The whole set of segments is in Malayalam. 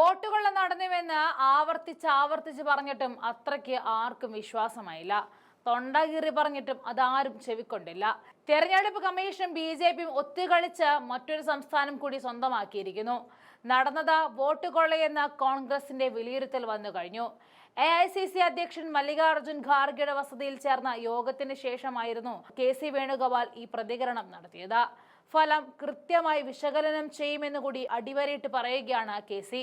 വോട്ടുകൾ നടന്നുവെന്ന് ആവർത്തിച്ച് ആവർത്തിച്ച് പറഞ്ഞിട്ടും അത്രയ്ക്ക് ആർക്കും വിശ്വാസമായില്ല. തൊണ്ടകീറി പറഞ്ഞിട്ടും അതാരും ചെവിക്കൊണ്ടില്ല. തെരഞ്ഞെടുപ്പ് കമ്മീഷനും ബി ജെ പിയും ഒത്തുകളിച്ച് മറ്റൊരു സംസ്ഥാനം കൂടി സ്വന്തമാക്കിയിരിക്കുന്നു. നടന്നത് വോട്ട് കൊള്ളയെന്ന കോൺഗ്രസിന്റെ വിലയിരുത്തൽ വന്നു കഴിഞ്ഞു. എ ഐ സി സി അധ്യക്ഷൻ മല്ലികാർജുൻ ഖാർഗെയുടെ വസതിയിൽ ചേർന്ന യോഗത്തിന് ശേഷമായിരുന്നു കെ സി വേണുഗോപാൽ ഈ പ്രതികരണം നടത്തിയത്. ഫലം കൃത്യമായി വിശകലനം ചെയ്യുമെന്ന് കൂടി അടിവരയിട്ട് പറയുകയാണ് കെ സി.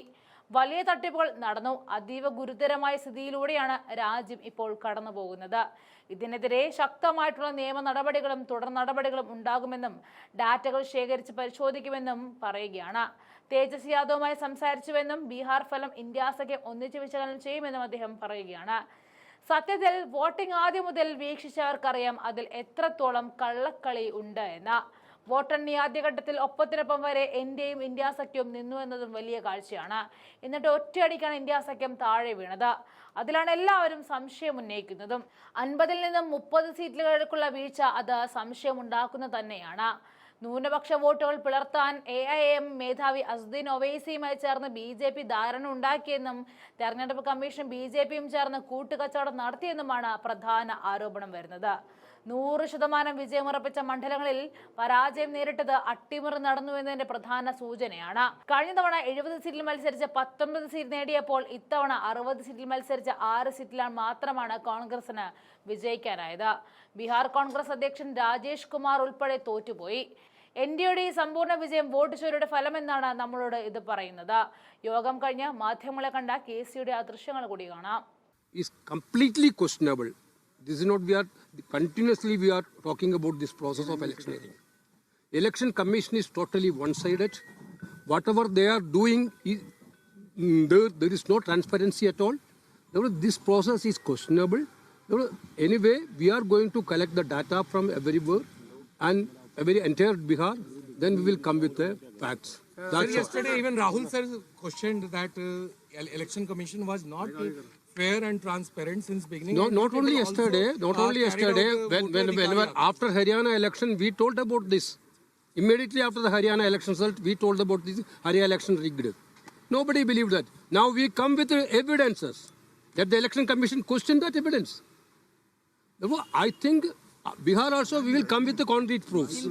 വലിയ തട്ടിപ്പുകൾ നടന്നു. അതീവ ഗുരുതരമായ സ്ഥിതിയിലൂടെയാണ് രാജ്യം ഇപ്പോൾ കടന്നു പോകുന്നത് ഇതിനെതിരെ ശക്തമായിട്ടുള്ള നിയമ നടപടികളും തുടർ നടപടികളും ഉണ്ടാകുമെന്നും ഡാറ്റകൾ ശേഖരിച്ച് പരിശോധിക്കുമെന്നും പറയുകയാണ്. തേജസ് യാദവുമായി സംസാരിച്ചുവെന്നും ബീഹാർ ഫലം ഇന്ത്യ സഖ്യം ഒന്നിച്ച് വിശകലനം ചെയ്യുമെന്നും അദ്ദേഹം പറയുകയാണ്. സത്യത്തിൽ വോട്ടിംഗ് ആദ്യം മുതൽ വീക്ഷിച്ചവർക്കറിയാം അതിൽ എത്രത്തോളം കള്ളക്കളി ഉണ്ട് എന്ന്. വോട്ടെണ്ണി ആദ്യഘട്ടത്തിൽ ഒപ്പത്തിനൊപ്പം വരെ ഇന്ത്യയും ഇന്ത്യ സഖ്യവും നിന്നു എന്നതും വലിയ കാഴ്ചയാണ്. എന്നിട്ട് ഒറ്റയടിക്കാണ് ഇന്ത്യ സഖ്യം താഴെ വീണത്. അതിലാണ് എല്ലാവരും സംശയം ഉന്നയിക്കുന്നതും. അൻപതിൽ നിന്നും മുപ്പത് സീറ്റുകൾക്കുള്ള വീഴ്ച അത് സംശയമുണ്ടാക്കുന്ന തന്നെയാണ്. ന്യൂനപക്ഷ വോട്ടുകൾ പിളർത്താൻ എ ഐ എം മേധാവി അസുദ്ദീൻ ഒവൈസിയുമായി ചേർന്ന് ബി ജെ പി ധാരണ ഉണ്ടാക്കിയെന്നും തെരഞ്ഞെടുപ്പ് കമ്മീഷൻ ബി ജെ പിയും ചേർന്ന് കൂട്ടുകച്ചവടം നടത്തിയെന്നുമാണ് പ്രധാന ആരോപണം വരുന്നത്. നൂറ് ശതമാനം വിജയമുറപ്പിച്ച മണ്ഡലങ്ങളിൽ പരാജയം നേരിട്ടത് അട്ടിമറി നടന്നു എന്നതിന്റെ പ്രധാന സൂചനയാണ്. കഴിഞ്ഞ തവണ എഴുപത് സീറ്റിൽ മത്സരിച്ച് പത്തൊൻപത് സീറ്റ് നേടിയപ്പോൾ ഇത്തവണ അറുപത് സീറ്റിൽ മത്സരിച്ച ആറ് സീറ്റിലാണ് മാത്രമാണ് കോൺഗ്രസിന് വിജയിക്കാനായത്. ബീഹാർ കോൺഗ്രസ് അധ്യക്ഷൻ രാജേഷ് കുമാർ ഉൾപ്പെടെ തോറ്റുപോയി. എൻ ഡി എയുടെ ഈ സമ്പൂർണ വിജയം വോട്ട് ചോരയുടെ ഫലമെന്നാണ് നമ്മളോട് ഇത് പറയുന്നത്. യോഗം കഴിഞ്ഞ് മാധ്യമങ്ങളെ കണ്ട കെ സിയുടെ ആ ദൃശ്യങ്ങൾ കൂടി കാണാം. This is not we are continuously we are talking about this process of electioneering. Election Commission is totally one-sided. Whatever they are doing, is, mm, there, there is no transparency at all. This process is questionable. Anyway, we are going to collect the data from everywhere and every entire Bihar. Then we will come with the facts. Sir, That's all. yesterday even Rahul sir questioned that uh, election commission was not uh, fair and transparent since beginning. No, not only yesterday, not only yesterday, out, when, when, whenever after Haryana election, we told about this. Immediately after the Haryana election result, we told about this Haryana election rigged. Nobody believed that. Now we come with the evidences that the election commission questioned that evidence. Therefore, I think uh, Bihar also we will come with the concrete proofs.